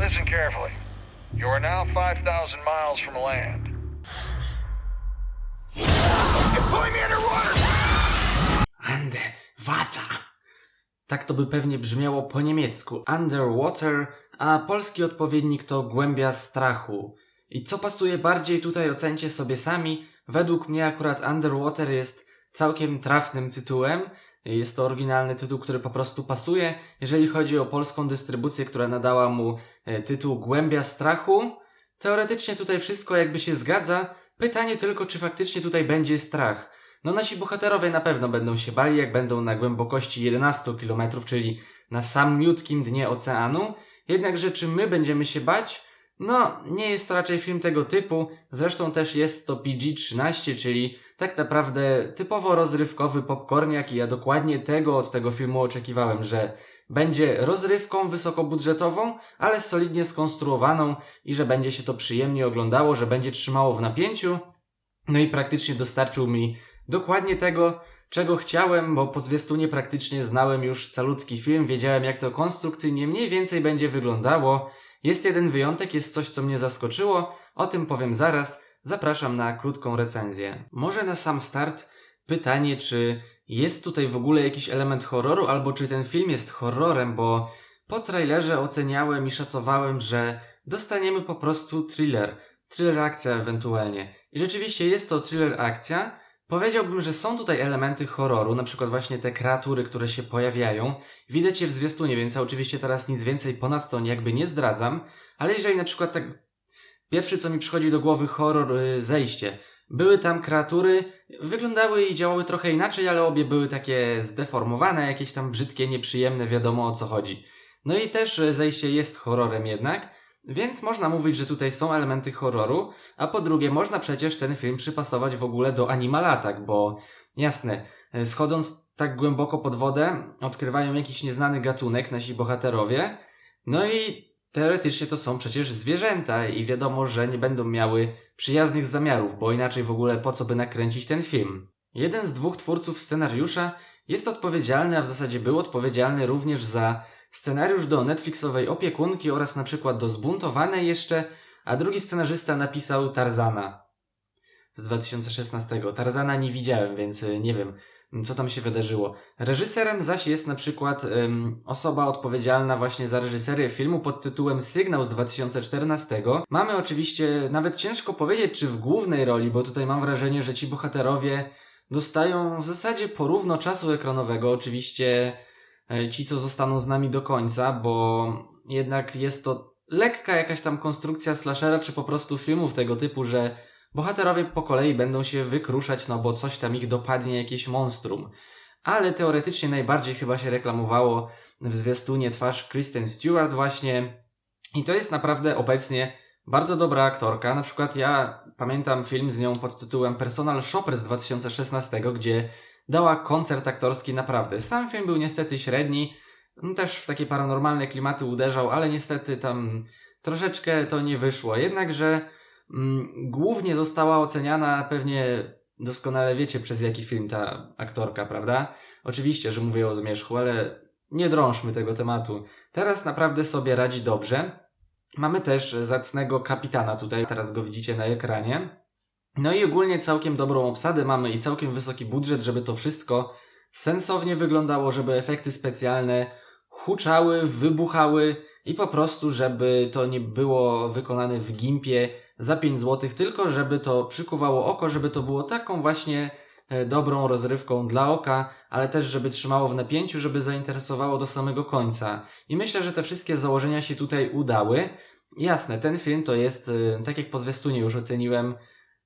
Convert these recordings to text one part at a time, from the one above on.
Listen carefully. You are now 5,000 miles from land. It's pulling me underwater! Ande, wata. Tak to by pewnie brzmiało po niemiecku. Underwater, a polski odpowiednik to głębia strachu. I co pasuje bardziej tutaj ocencie sobie sami. Według mnie akurat Underwater jest całkiem trafnym tytułem. Jest to oryginalny tytuł, który po prostu pasuje. Jeżeli chodzi o polską dystrybucję, która nadała mu e, tytuł Głębia strachu, teoretycznie tutaj wszystko jakby się zgadza. Pytanie tylko, czy faktycznie tutaj będzie strach. No nasi bohaterowie na pewno będą się bali, jak będą na głębokości 11 km, czyli na samiutkim dnie oceanu. Jednakże czy my będziemy się bać? No, nie jest to raczej film tego typu. Zresztą też jest to PG-13, czyli tak naprawdę typowo rozrywkowy popcorniak i ja dokładnie tego od tego filmu oczekiwałem, że będzie rozrywką wysokobudżetową, ale solidnie skonstruowaną i że będzie się to przyjemnie oglądało, że będzie trzymało w napięciu. No i praktycznie dostarczył mi dokładnie tego, czego chciałem, bo po zwiastunie praktycznie znałem już calutki film, wiedziałem jak to konstrukcyjnie mniej więcej będzie wyglądało. Jest jeden wyjątek, jest coś, co mnie zaskoczyło, o tym powiem zaraz. Zapraszam na krótką recenzję. Może na sam start pytanie, czy jest tutaj w ogóle jakiś element horroru, albo czy ten film jest horrorem, bo po trailerze oceniałem i szacowałem, że dostaniemy po prostu thriller. Thriller akcja ewentualnie. I rzeczywiście jest to thriller akcja, Powiedziałbym, że są tutaj elementy horroru, na przykład właśnie te kreatury, które się pojawiają. Widać je w zwiastunie, więc oczywiście teraz nic więcej ponadto jakby nie zdradzam, ale jeżeli na przykład tak pierwszy co mi przychodzi do głowy horror y, zejście. Były tam kreatury, wyglądały i działały trochę inaczej, ale obie były takie zdeformowane, jakieś tam brzydkie, nieprzyjemne, wiadomo o co chodzi. No i też y, zejście jest horrorem jednak, więc można mówić, że tutaj są elementy horroru, a po drugie można przecież ten film przypasować w ogóle do Animal Attack, bo jasne, e, schodząc tak głęboko pod wodę, odkrywają jakiś nieznany gatunek nasi bohaterowie, no i teoretycznie to są przecież zwierzęta i wiadomo, że nie będą miały przyjaznych zamiarów, bo inaczej w ogóle po co by nakręcić ten film. Jeden z dwóch twórców scenariusza jest odpowiedzialny, a w zasadzie był odpowiedzialny również za scenariusz do Netflixowej opiekunki oraz na przykład do Zbuntowanej jeszcze, a drugi scenarzysta napisał Tarzana z 2016. Tarzana nie widziałem, więc y, nie wiem, co tam się wydarzyło. Reżyserem zaś jest na przykład ym, osoba odpowiedzialna właśnie za reżyserię filmu pod tytułem Sygnał z 2014. Mamy oczywiście, nawet ciężko powiedzieć, czy w głównej roli, bo tutaj mam wrażenie, że ci bohaterowie dostają w zasadzie porówno czasu ekranowego. Oczywiście e, ci, co zostaną z nami do końca, bo jednak jest to lekka jakaś tam konstrukcja slashera, czy po prostu filmów tego typu, że bohaterowie po kolei będą się wykruszać, no bo coś tam ich dopadnie, jakieś monstrum. Ale teoretycznie najbardziej chyba się reklamowało w zwiastunie twarz Kristen Stewart właśnie. I to jest naprawdę obecnie bardzo dobra aktorka. Na przykład ja pamiętam film z nią pod tytułem Personal Shopper z 2016, gdzie dała koncert aktorski naprawdę. Sam film był niestety średni, no też w takie paranormalne klimaty uderzał, ale niestety tam troszeczkę to nie wyszło. Jednakże głównie została oceniana pewnie doskonale wiecie przez jaki film ta aktorka, prawda? Oczywiście, że mówię o zmierzchu, ale nie drążmy tego tematu. Teraz naprawdę sobie radzi dobrze. Mamy też zacnego kapitana tutaj, teraz go widzicie na ekranie. No i ogólnie całkiem dobrą obsadę mamy i całkiem wysoki budżet, żeby to wszystko sensownie wyglądało, żeby efekty specjalne huczały, wybuchały i po prostu, żeby to nie było wykonane w gimpie za 5 zł, tylko żeby to przykuwało oko, żeby to było taką właśnie e, dobrą rozrywką dla oka, ale też żeby trzymało w napięciu, żeby zainteresowało do samego końca. I myślę, że te wszystkie założenia się tutaj udały. Jasne, ten film to jest, e, tak jak po zwiastunie już oceniłem,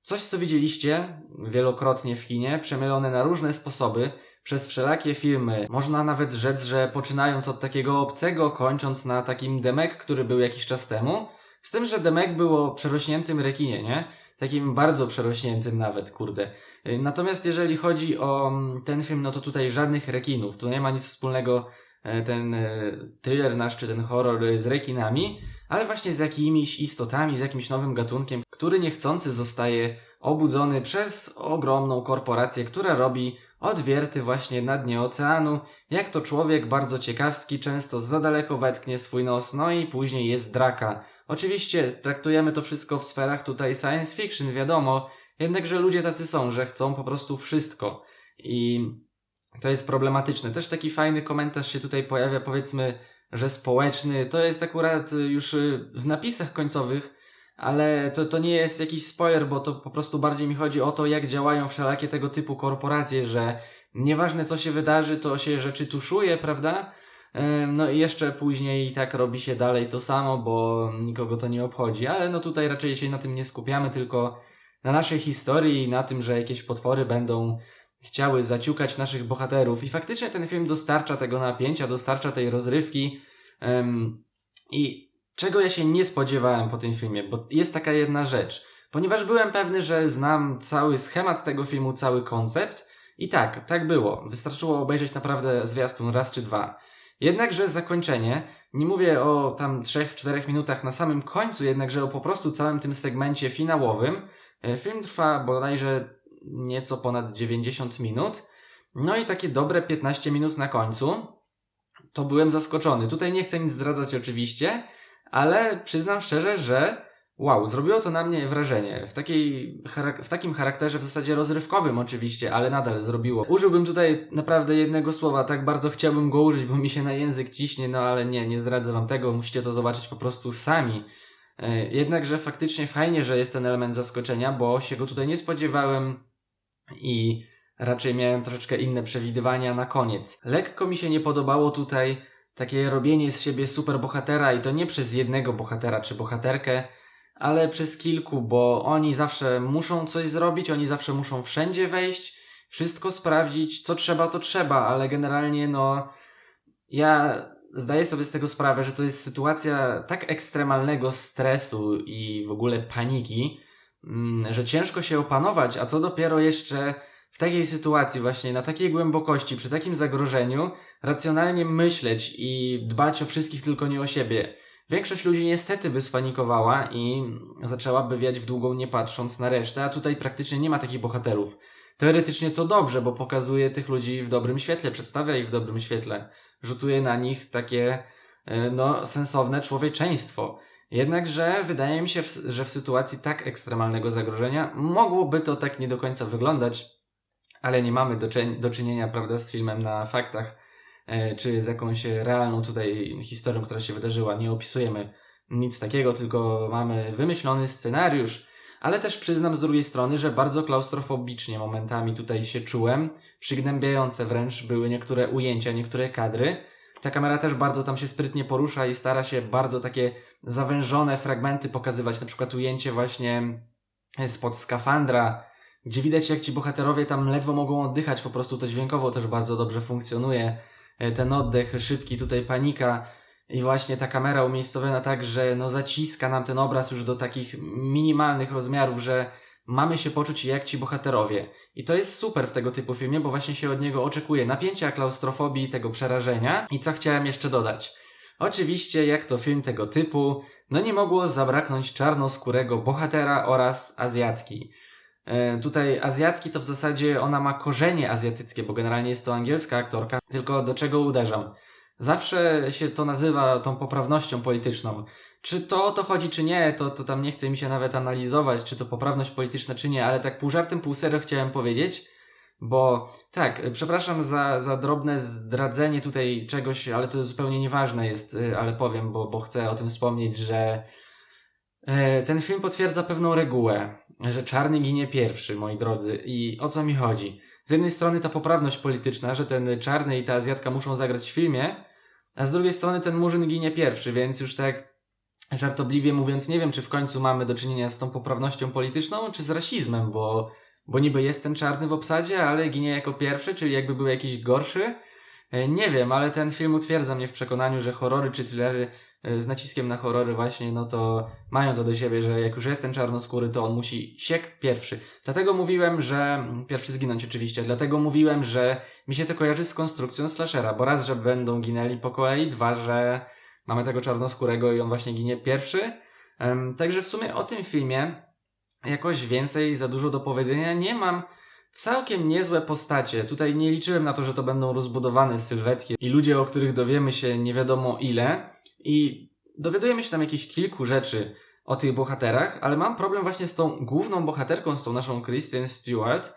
coś co widzieliście wielokrotnie w kinie, przemylone na różne sposoby, przez wszelakie filmy. Można nawet rzec, że poczynając od takiego obcego, kończąc na takim Demek, który był jakiś czas temu. Z tym, że Demek było przerośniętym rekinie, nie? Takim bardzo przerośniętym nawet, kurde. Y, Natomiast jeżeli chodzi o mm, ten film, no to tutaj żadnych rekinów. Tu nie ma nic wspólnego e, ten e, thriller nasz, czy ten horror z rekinami, ale właśnie z jakimiś istotami, z jakimś nowym gatunkiem, który niechcący zostaje obudzony przez ogromną korporację, która robi odwierty właśnie na dnie oceanu, jak to człowiek bardzo ciekawski często za daleko wetknie swój nos, no i później jest draka. Oczywiście traktujemy to wszystko w sferach tutaj science fiction, wiadomo, jednakże ludzie tacy są, że chcą po prostu wszystko. I to jest problematyczne. Też taki fajny komentarz się tutaj pojawia, powiedzmy, że społeczny. To jest akurat y, już y, w napisach końcowych, ale to, to nie jest jakiś spoiler, bo to po prostu bardziej mi chodzi o to, jak działają wszelakie tego typu korporacje, że nieważne co się wydarzy, to się rzeczy tuszuje, prawda? No i jeszcze później tak robi się dalej to samo, bo nikogo to nie obchodzi, ale no tutaj raczej się na tym nie skupiamy, tylko na naszej historii i na tym, że jakieś potwory będą chciały zaciukać naszych bohaterów. I faktycznie ten film dostarcza tego napięcia, dostarcza tej rozrywki. I czego ja się nie spodziewałem po tym filmie, bo jest taka jedna rzecz. Ponieważ byłem pewny, że znam cały schemat tego filmu, cały koncept. I tak, tak było. Wystarczyło obejrzeć naprawdę zwiastun raz czy dwa. Jednakże zakończenie, nie mówię o tam 3-4 minutach na samym końcu, jednakże o po prostu całym tym segmencie finałowym. E, Film trwa bodajże nieco ponad 90 minut. No i takie dobre 15 minut na końcu. To byłem zaskoczony. Tutaj nie chcę nic zdradzać oczywiście, ale przyznam szczerze, że wow, zrobiło to na mnie wrażenie. W, takiej, w takim charakterze w zasadzie rozrywkowym oczywiście, ale nadal zrobiło. Użyłbym tutaj naprawdę jednego słowa, tak bardzo chciałbym go użyć, bo mi się na język ciśnie, no ale nie, nie zdradzę wam tego, musicie to zobaczyć po prostu sami. E, Jednakże faktycznie fajnie, że jest ten element zaskoczenia, bo się go tutaj nie spodziewałem i raczej miałem troszeczkę inne przewidywania na koniec. Lekko mi się nie podobało tutaj takie robienie z siebie super bohatera i to nie przez jednego bohatera czy bohaterkę, ale przez kilku, bo oni zawsze muszą coś zrobić, oni zawsze muszą wszędzie wejść, wszystko sprawdzić, co trzeba, to trzeba, ale generalnie no ja zdaję sobie z tego sprawę, że to jest sytuacja tak ekstremalnego stresu i w ogóle paniki, mm, że ciężko się opanować, a co dopiero jeszcze w takiej sytuacji, właśnie na takiej głębokości, przy takim zagrożeniu, racjonalnie myśleć i dbać o wszystkich, tylko nie o siebie. Większość ludzi niestety by spanikowała i zaczęłaby wiać w długą, nie patrząc na resztę, a tutaj praktycznie nie ma takich bohaterów. Teoretycznie to dobrze, bo pokazuje tych ludzi w dobrym świetle, przedstawia ich w dobrym świetle, rzutuje na nich takie e, no, sensowne człowieczeństwo. Jednakże wydaje mi się, że w sytuacji tak ekstremalnego zagrożenia mogłoby to tak nie do końca wyglądać, ale nie mamy do, do czynienia prawda, z filmem na faktach, czy z jakąś realną tutaj historią, która się wydarzyła. Nie opisujemy nic takiego, tylko mamy wymyślony scenariusz, ale też przyznam z drugiej strony, że bardzo klaustrofobicznie momentami tutaj się czułem, przygnębiające wręcz były niektóre ujęcia, niektóre kadry. Ta kamera też bardzo tam się sprytnie porusza i stara się bardzo takie zawężone fragmenty pokazywać, na przykład ujęcie właśnie spod skafandra, gdzie widać jak ci bohaterowie tam ledwo mogą oddychać, po prostu to dźwiękowo też bardzo dobrze funkcjonuje. E, Ten oddech szybki, tutaj panika i właśnie ta kamera umiejscowiona tak, że no zaciska nam ten obraz już do takich minimalnych rozmiarów, że mamy się poczuć jak ci bohaterowie. I to jest super w tego typu filmie, bo właśnie się od niego oczekuje napięcia, klaustrofobii, tego przerażenia. I co chciałem jeszcze dodać? Oczywiście, jak to film tego typu, no nie mogło zabraknąć czarnoskórego bohatera oraz Azjatki. E, tutaj Azjatki to w zasadzie ona ma korzenie azjatyckie, bo generalnie jest to angielska aktorka. Tylko do czego uderzam? Zawsze się to nazywa tą poprawnością polityczną. Czy to o to chodzi, czy nie, to, to tam nie chce mi się nawet analizować, czy to poprawność polityczna, czy nie, ale tak pół żartem, pół serio chciałem powiedzieć, bo tak, przepraszam za, za drobne zdradzenie tutaj czegoś, ale to zupełnie nieważne jest, y, ale powiem, bo, bo chcę o tym wspomnieć, że e, ten film potwierdza pewną regułę, że czarny ginie pierwszy, moi drodzy. I o co mi chodzi? Z jednej strony ta poprawność polityczna, że ten czarny i ta Azjatka muszą zagrać w filmie, a z drugiej strony ten murzyn ginie pierwszy, więc już tak żartobliwie mówiąc, nie wiem, czy w końcu mamy do czynienia z tą poprawnością polityczną, czy z rasizmem, bo, bo niby jest ten czarny w obsadzie, ale ginie jako pierwszy, czyli jakby był jakiś gorszy. E, Nie wiem, ale ten film utwierdza mnie w przekonaniu, że horrory czy thrillery z naciskiem na horrory właśnie, no to mają to do siebie, że jak już jest ten czarnoskóry, to on musi siek pierwszy. Dlatego mówiłem, że... Pierwszy zginąć oczywiście. Dlatego mówiłem, że mi się to kojarzy z konstrukcją slashera, bo raz, że będą ginęli po kolei, dwa, że mamy tego czarnoskórego i on właśnie ginie pierwszy. Także w sumie o tym filmie jakoś więcej za dużo do powiedzenia nie mam. całkiem niezłe postacie. Tutaj nie liczyłem na to, że to będą rozbudowane sylwetki i ludzie, o których dowiemy się nie wiadomo ile. I dowiadujemy się tam jakichś kilku rzeczy o tych bohaterach, ale mam problem właśnie z tą główną bohaterką, z tą naszą Kristen Stewart,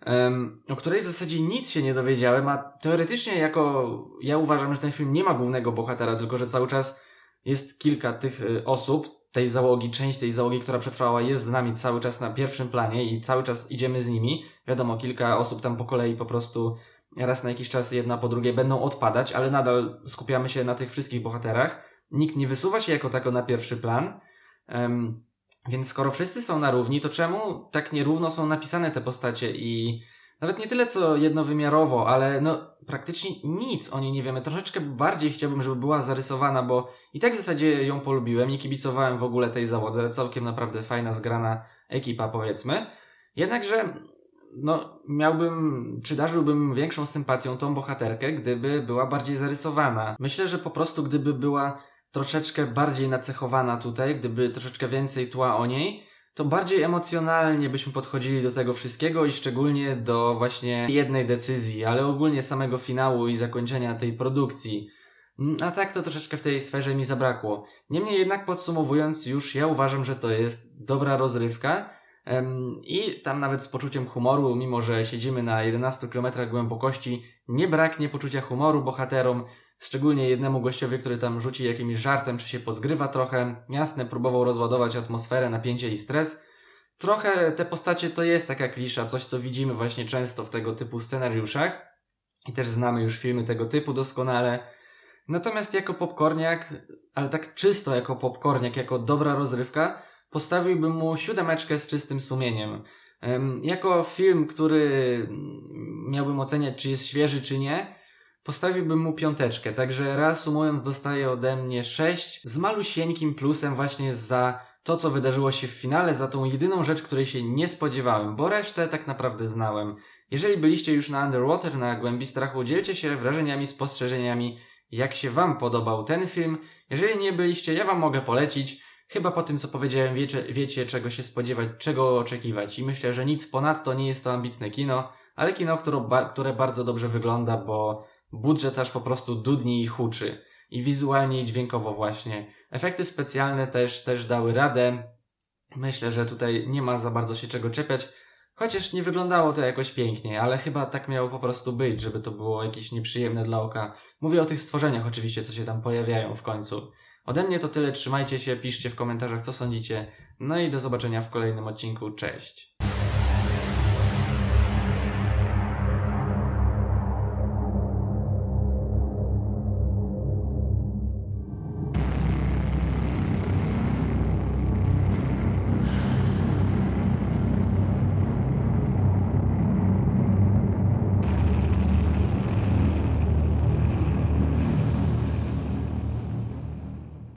em, o której w zasadzie nic się nie dowiedziałem, a teoretycznie jako ja uważam, że ten film nie ma głównego bohatera, tylko że cały czas jest kilka tych y, osób, tej załogi, część tej załogi, która przetrwała, jest z nami cały czas na pierwszym planie i cały czas idziemy z nimi. Wiadomo, kilka osób tam po kolei po prostu raz na jakiś czas jedna po drugiej będą odpadać, ale nadal skupiamy się na tych wszystkich bohaterach. Nikt nie wysuwa się jako tako na pierwszy plan. Em, więc skoro wszyscy są na równi, to czemu tak nierówno są napisane te postacie i nawet nie tyle co jednowymiarowo, ale no praktycznie nic o niej nie wiemy. Troszeczkę bardziej chciałbym, żeby była zarysowana, bo i tak w zasadzie ją polubiłem, nie kibicowałem w ogóle tej załodze, całkiem naprawdę fajna, zgrana ekipa powiedzmy. Jednakże no, miałbym, czy darzyłbym większą sympatią tą bohaterkę, gdyby była bardziej zarysowana. Myślę, że po prostu gdyby była troszeczkę bardziej nacechowana tutaj, gdyby troszeczkę więcej tła o niej, to bardziej emocjonalnie byśmy podchodzili do tego wszystkiego i szczególnie do właśnie jednej decyzji, ale ogólnie samego finału i zakończenia tej produkcji. Mm, A tak to troszeczkę w tej sferze mi zabrakło. Niemniej jednak podsumowując już, ja uważam, że to jest dobra rozrywka i tam nawet z poczuciem humoru, mimo że siedzimy na 11 km głębokości, nie braknie poczucia humoru bohaterom, szczególnie jednemu gościowi, który tam rzuci jakimś żartem, czy się pozgrywa trochę. Jasne, próbował rozładować atmosferę, napięcie i stres. Trochę te postacie to jest taka klisza, coś co widzimy właśnie często w tego typu scenariuszach. I też znamy już filmy tego typu doskonale. Natomiast jako popcorniak, ale tak czysto jako popcorniak, jako dobra rozrywka, postawiłbym mu siódemeczkę z czystym sumieniem. Em, Jako film, który miałbym oceniać, czy jest świeży, czy nie, postawiłbym mu piąteczkę. Także reasumując, dostaje ode mnie 6 z malusieńkim plusem właśnie za to, co wydarzyło się w finale, za tą jedyną rzecz, której się nie spodziewałem, bo resztę tak naprawdę znałem. Jeżeli byliście już na Underwater, na Głębi Strachu, dzielcie się wrażeniami, spostrzeżeniami, jak się Wam podobał ten film. Jeżeli nie byliście, ja Wam mogę polecić. Chyba po tym, co powiedziałem, wiecie, wiecie czego się spodziewać, czego oczekiwać. I myślę, że nic ponadto nie jest to ambitne kino, ale kino, które, które bardzo dobrze wygląda, bo budżet aż po prostu dudni i huczy. I wizualnie i dźwiękowo właśnie. Efekty specjalne też, też dały radę. Myślę, że tutaj nie ma za bardzo się czego czepiać. Chociaż nie wyglądało to jakoś pięknie, ale chyba tak miało po prostu być, żeby to było jakieś nieprzyjemne dla oka. Mówię o tych stworzeniach oczywiście, co się tam pojawiają w końcu. Ode mnie to tyle, trzymajcie się, piszcie w komentarzach co sądzicie. No i do zobaczenia w kolejnym odcinku, cześć.